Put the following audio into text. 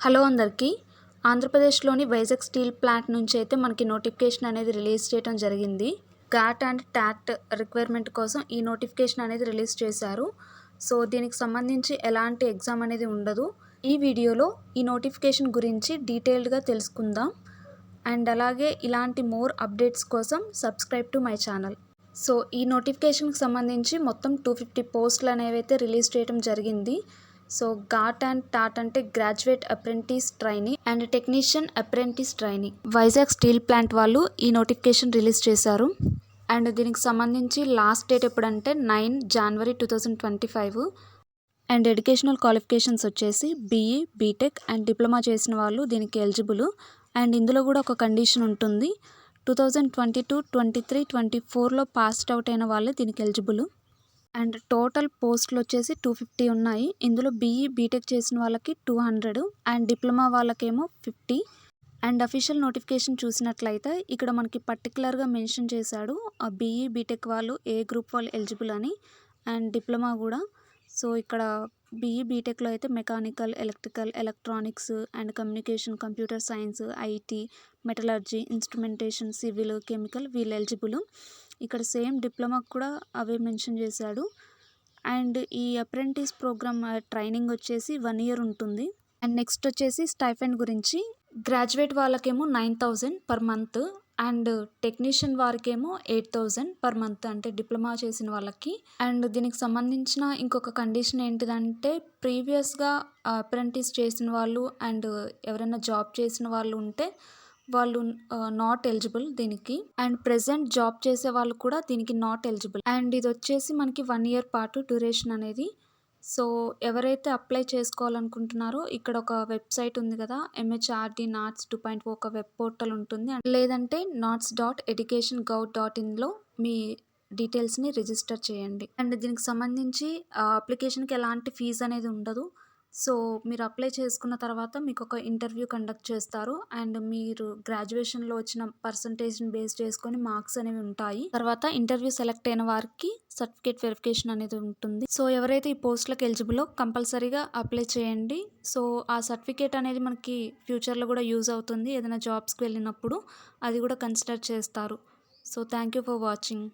Hello అందరికీ. ఆంధ్రప్రదేశ్లోని Vizag steel plant నుంచి అయితే మనకి నోటిఫికేషన్ అనేది రిలీజ్ చేయడం జరిగింది. గాట్ అండ్ ట్యాట్ రిక్వైర్మెంట్ కోసం ఈ నోటిఫికేషన్ అనేది రిలీజ్ చేశారు. సో దీనికి సంబంధించి ఎలాంటి ఎగ్జామ్ అనేది ఉండదు. ఈ వీడియోలో ఈ నోటిఫికేషన్ గురించి డీటెయిల్డ్గా తెలుసుకుందాం. అండ్ అలాగే ఇలాంటి మోర్ అప్డేట్స్ కోసం subscribe to my channel. So ఈ నోటిఫికేషన్కి సంబంధించి మొత్తం టూ ఫిఫ్టీ పోస్టులు అనేవి అయితే రిలీజ్ చేయడం జరిగింది. సో ఘాట్ అండ్ టాట్ అంటే graduate apprentice training and technician apprentice training Vizag steel plant వాళ్ళు ఈ నోటిఫికేషన్ రిలీజ్ చేశారు. అండ్ దీనికి సంబంధించి లాస్ట్ డేట్ ఎప్పుడంటే nine January two thousand twenty five. And educational qualifications వచ్చేసి బీఈ బీటెక్ అండ్ డిప్లొమా చేసిన వాళ్ళు దీనికి ఎలిజిబుల్. అండ్ ఇందులో కూడా ఒక కండిషన్ ఉంటుంది. Two thousand twenty two twenty three twenty ఫోర్లో పాస్డ్ అవుట్ అయిన వాళ్ళే దీనికి ఎలిజిబుల్. అండ్ టోటల్ పోస్టులు వచ్చేసి టూ ఫిఫ్టీ ఉన్నాయి. ఇందులో బీఈ బీటెక్ చేసిన వాళ్ళకి టూ హండ్రెడ్ అండ్ డిప్లొమా వాళ్ళకేమో ఫిఫ్టీ. అండ్ అఫీషియల్ నోటిఫికేషన్ చూసినట్లయితే ఇక్కడ మనకి పర్టికులర్గా మెన్షన్ చేశాడు ఆ బీఈ బీటెక్ వాళ్ళు ఏ గ్రూప్ వాళ్ళు ఎలిజిబుల్ అని అండ్ డిప్లొమా కూడా. సో ఇక్కడ బీఈ బీటెక్లో అయితే mechanical electrical electronics and communication computer science IT metallurgy instrumentation civil chemical వీళ్ళు ఎలిజిబుల్. ఇక్కడ సేమ్ డిప్లొమాకు కూడా అవే మెన్షన్ చేశాడు. అండ్ ఈ అప్రెంటిస్ ప్రోగ్రామ్ ట్రైనింగ్ వచ్చేసి వన్ ఇయర్ ఉంటుంది. అండ్ నెక్స్ట్ వచ్చేసి స్టైఫెండ్ గురించి. గ్రాడ్యుయేట్ వాళ్ళకేమో nine thousand per month. And technician వారికేమో eight thousand per month అంటే డిప్లొమా చేసిన వాళ్ళకి. అండ్ దీనికి సంబంధించిన ఇంకొక కండిషన్ ఏంటిదంటే ప్రీవియస్గా అప్రెంటిస్ చేసిన వాళ్ళు అండ్ ఎవరైనా జాబ్ చేసిన వాళ్ళు ఉంటే వాళ్ళు నాట్ ఎలిజిబుల్ దీనికి. అండ్ ప్రెసెంట్ జాబ్ చేసే వాళ్ళు కూడా దీనికి నాట్ ఎలిజిబుల్ అండ్ ఇది వచ్చేసి మనకి వన్ ఇయర్ పాటు డ్యూరేషన్ అనేది సో ఎవరైతే అప్లై చేసుకోవాలనుకుంటున్నారో ఇక్కడ ఒక వెబ్సైట్ ఉంది కదా ఎంహెచ్ఆర్డి నాట్స్ టూ పాయింట్ ఒక వెబ్ పోర్టల్ ఉంటుంది. లేదంటే NATS dot education gov dot ఇన్లో మీ డీటెయిల్స్ని రిజిస్టర్ చేయండి. అండ్ దీనికి సంబంధించి అప్లికేషన్కి ఎలాంటి ఫీజు అనేది ఉండదు. సో మీరు అప్లై చేసుకున్న తర్వాత మీకు ఒక ఇంటర్వ్యూ కండక్ట్ చేస్తారు. అండ్ మీరు గ్రాడ్యుయేషన్లో వచ్చిన పర్సంటేజ్ని బేస్ చేసుకొని మార్క్స్ అనేవి ఉంటాయి. తర్వాత ఇంటర్వ్యూ సెలెక్ట్ అయిన వారికి సర్టిఫికేట్ వెరిఫికేషన్ అనేది ఉంటుంది. సో ఎవరైతే ఈ పోస్ట్లకు ఎలిజిబులో కంపల్సరీగా అప్లై చేయండి. సో ఆ సర్టిఫికేట్ అనేది మనకి ఫ్యూచర్లో కూడా యూజ్ అవుతుంది. ఏదైనా జాబ్స్కి వెళ్ళినప్పుడు అది కూడా కన్సిడర్ చేస్తారు. So thank you for watching.